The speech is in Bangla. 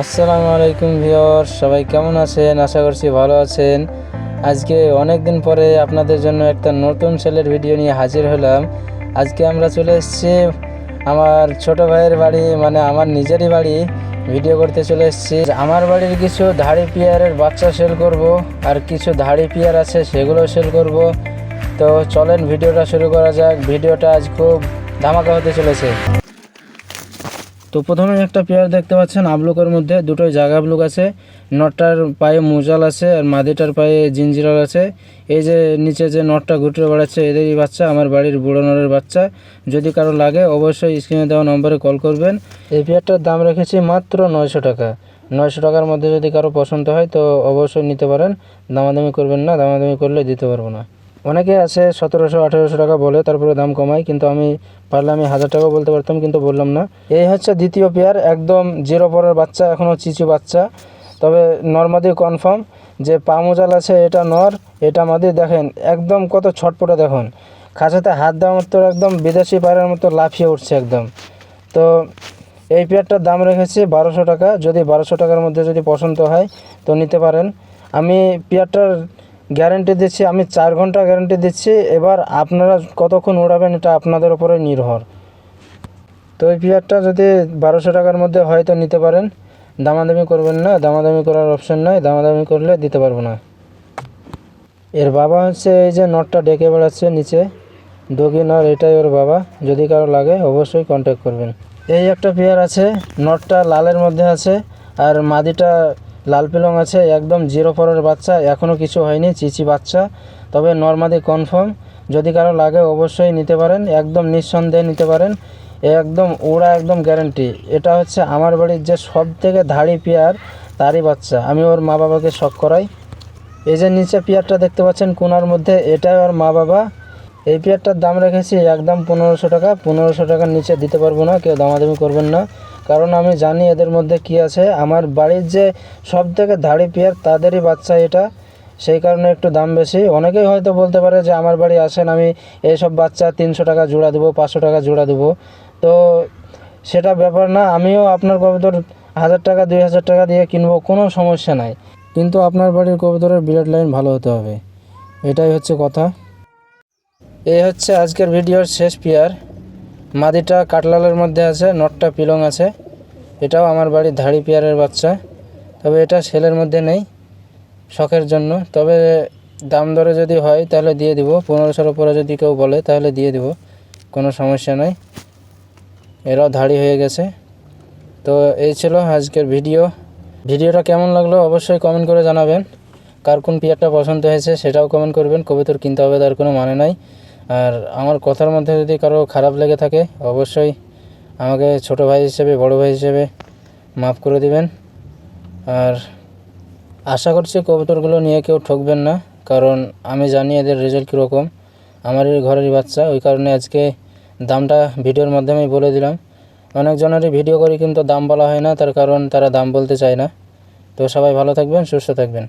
আসসালামু আলাইকুম ভিওর সবাই কেমন আছেন? আশা করছি ভালো আছেন। আজকে অনেক দিন পরে আপনাদের জন্য একটা নতুন সেলের ভিডিও নিয়ে হাজির হলাম। আজকে আমরা চলে এসেছি আমার ছোট ভাইয়ের বাড়ি মানে আমার নিজেরই বাড়ি। ভিডিও করতে চলে এসেছি। আমার বাড়ির কিছু ধাড়ি পিয়ারের বাচ্চা সেল করব, আর কিছু ধাড়ি পিয়ার আছে সেগুলো সেল করব। তো চলেন ভিডিওটা শুরু করা যাক। ভিডিওটা আজ খুব ধামাকা হতে চলেছে। তো প্রথমে একটা পেয়ার দেখতে পাচ্ছেন, আবলুকের মধ্যে দুটোই জাগা আবলুক আছে, নটটার পায়ে মুজাল আছে আর মাদিটার পায়ে জিঞ্জিরাল আছে। এই যে নিচে যে নটটা ঘুরে বেড়াচ্ছে, এদেরই বাচ্চা, আমার বাড়ির বুড়ো নরের বাচ্চা। যদি কারও লাগে, অবশ্যই স্ক্রিনে দেওয়া নম্বরে কল করবেন। এই পেয়ারটার দাম রেখেছি মাত্র নয়শো টাকা। নয়শো টাকার মধ্যে যদি কারও পছন্দ হয়, তো অবশ্যই নিতে পারেন। দামাদামি করবেন না, দামাদামি করলে দিতে পারব না। অনেকে আছে সতেরোশো, আঠেরোশো টাকা বলে, তারপরে দাম কমাই কিন্তু আমি পারলে আমি হাজার টাকা বলতে পারতাম, কিন্তু বললাম না। এই হচ্ছে দ্বিতীয় পেয়ার একদম জিরো পরের বাচ্চা এখনও চিচু বাচ্চা। তবে নর্মাদি কনফার্ম যে পা মোজাল আছে, এটা নর, এটা মাদি, দেখেন, একদম কত ছটপটে দেখুন। খাঁচাতে হাত দেওয়ার মতো, একদম বিদেশি পায়রার মতো লাফিয়ে উঠছে একদম। তো এই পেয়ারটার দাম রেখেছি বারোশো টাকা, যদি বারোশো টাকার মধ্যে যদি পছন্দ হয়, তো নিতে পারেন। আমি পেয়ারটার গ্যারেন্টি দিচ্ছি, আমি চার ঘণ্টা গ্যারেন্টি দিচ্ছি। এবার আপনারা কতক্ষণ উড়াবেন এটা আপনাদের উপরে নির্ভর। তো এই পেয়ারটা যদি বারোশো টাকার মধ্যে হয় তো নিতে পারেন। দামাদামি করবেন না, দামাদামি করার অপশন নাই, দামাদামি করলে দিতে পারব না। এর বাবা হচ্ছে এই যে নটটা ডেকে বেড়াচ্ছে নিচে। ডগি নর, এটাই ওর বাবা। যদি কারও লাগে অবশ্যই কন্ট্যাক্ট করবেন। এই একটা পেয়ার আছে, নটটা লালের মধ্যে আছে, আর মাদিটা লাল পিলং আছে, একদম জিরো পরের বাচ্চা এখনও কিছু হয়নি, চিচি বাচ্চা। তবে নর্মাদি কনফার্ম যদি কারও লাগে অবশ্যই নিতে পারেন, একদম নিঃসন্দেহে নিতে পারেন। একদম, ওরা একদম গ্যারেন্টি এটা হচ্ছে আমার বাড়ির যে সব থেকে ধাড়ি পেয়ার, তারই বাচ্চা। আমি ওর মা বাবাকে শখ করাই। এই যে নিচে পেয়ারটা দেখতে পাচ্ছেন কোনার মধ্যে, এটাই ওর মা বাবা। এই পেয়ারটার দাম রেখেছি একদম পনেরোশো টাকা। পনেরোশো টাকার নিচে দিতে পারব না, কেউ দামাদামি করবেন না। কারণ আমি জানি এদের মধ্যে কি আছে। আমার বাড়ির যে সব থেকে ধাড়ি পেয়ার, তাদেরই বাচ্চা এটা। সেই কারণে একটু দাম বেশি। অনেকেই হয়তো বলতে পারে যে, আমার বাড়ি আসেন, আমি এইসব বাচ্চা তিনশো টাকা জোড়া দেবো, পাঁচশো টাকা জোড়া দেবো। তো সেটা ব্যাপার না, আমিও আপনার কবুতর হাজার টাকা, দুই হাজার টাকা দিয়ে কিনবো, কোনো সমস্যা নাই। কিন্তু আপনার বাড়ির কবুতরের বিরাট লাইন ভালো হতে হবে। এটাই হচ্ছে কথা। এই হচ্ছে আজকের ভিডিওর শেষ পেয়ার। মাদিটা কাটলালের মধ্যে আছে, নটটা পিলং আছে। এটাও আমার বাড়ির ধাড়ি পেয়ারের বাচ্চা। তবে এটা সেলের মধ্যে নেই, শখের জন্য। তবে দাম দরে যদি হয় তাহলে দিয়ে দিব। পনেরোশোর উপরে যদি কেউ বলে তাহলে দিয়ে দিব, কোনো সমস্যা নাই। এরাও ধাড়ি হয়ে গেছে। তো এই ছিল আজকের ভিডিও। ভিডিওটা কেমন লাগল অবশ্যই কমেন্ট করে জানাবেন। কার কোন পেয়ারটা পছন্দ হয়েছে সেটাও কমেন্ট করবেন। কবিতর কিনতে হবে তার কোনো মানে নাই। আর আমার কথার মধ্যে যদি কারও খারাপ লেগে থাকে, অবশ্যই আমাকে ছোট ভাই হিসেবে, বড় ভাই হিসেবে মাফ করে দিবেন। আর আশা করছি কবুতরগুলো নিয়ে কেউ ঠকবেন না, কারণ আমি জানি এদের রেজাল্ট কীরকম। আমারই ঘরেরই বাচ্চা, ওই কারণে আজকে দামটা ভিডিওর মাধ্যমেই বলে দিলাম। অনেকজনেরই ভিডিও করি, কিন্তু দাম বলা হয় না, তার কারণ তারা দাম বলতে চায় না। তো সবাই ভালো থাকবেন, সুস্থ থাকবেন।